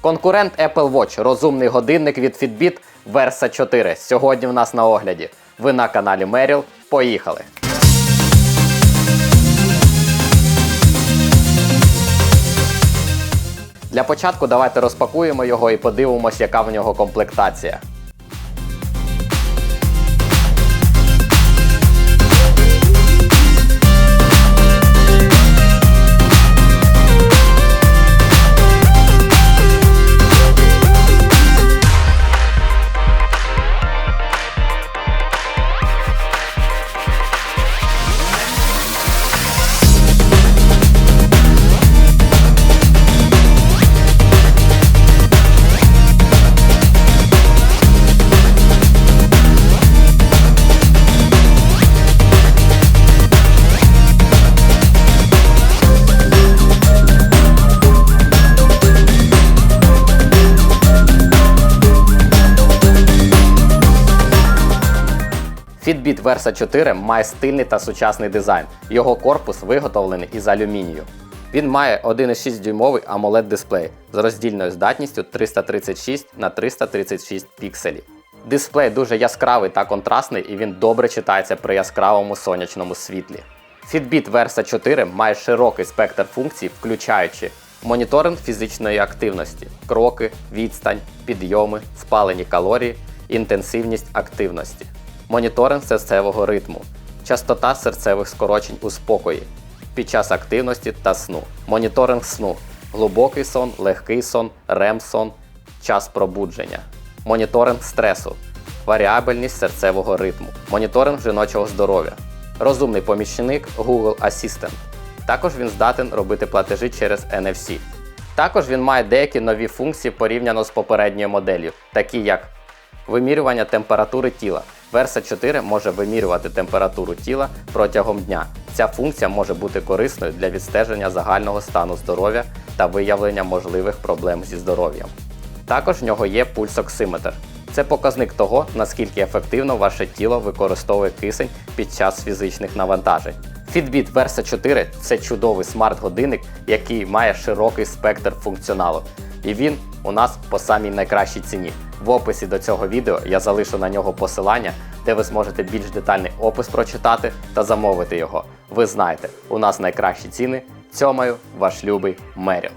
Конкурент Apple Watch, розумний годинник від Fitbit Versa 4. Сьогодні в нас на огляді. Ви на каналі Merrill. Поїхали! Для початку давайте розпакуємо його і подивимось, яка в нього комплектація. Fitbit Versa 4 має стильний та сучасний дизайн. Його корпус виготовлений із алюмінію. Він має 1,6 дюймовий amoled дисплей з роздільною здатністю 336 на 336 пікселів. Дисплей дуже яскравий та контрастний і він добре читається при яскравому сонячному світлі. Fitbit Versa 4 має широкий спектр функцій, включаючи моніторинг фізичної активності, кроки, відстань, підйоми, спалені калорії, інтенсивність активності, моніторинг серцевого ритму, частота серцевих скорочень у спокої під час активності та сну, моніторинг сну, глибокий сон, легкий сон, REM-сон, час пробудження, моніторинг стресу, варіабельність серцевого ритму, моніторинг жіночого здоров'я, розумний помічник Google Assistant. Також він здатен робити платежі через NFC. Також він має деякі нові функції порівняно з попередньою моделлю, такі як вимірювання температури тіла. Верса 4 може вимірювати температуру тіла протягом дня. Ця функція може бути корисною для відстеження загального стану здоров'я та виявлення можливих проблем зі здоров'ям. Також в нього є пульсоксиметр. Це показник того, наскільки ефективно ваше тіло використовує кисень під час фізичних навантажень. Fitbit Versa 4 це чудовий смарт-годинник, який має широкий спектр функціоналу. І він у нас по самій найкращій ціні. В описі до цього відео я залишу на нього посилання, де ви зможете більш детальний опис прочитати та замовити його. Ви знаєте, у нас найкращі ціни. Цьомаю, ваш любий Меріл.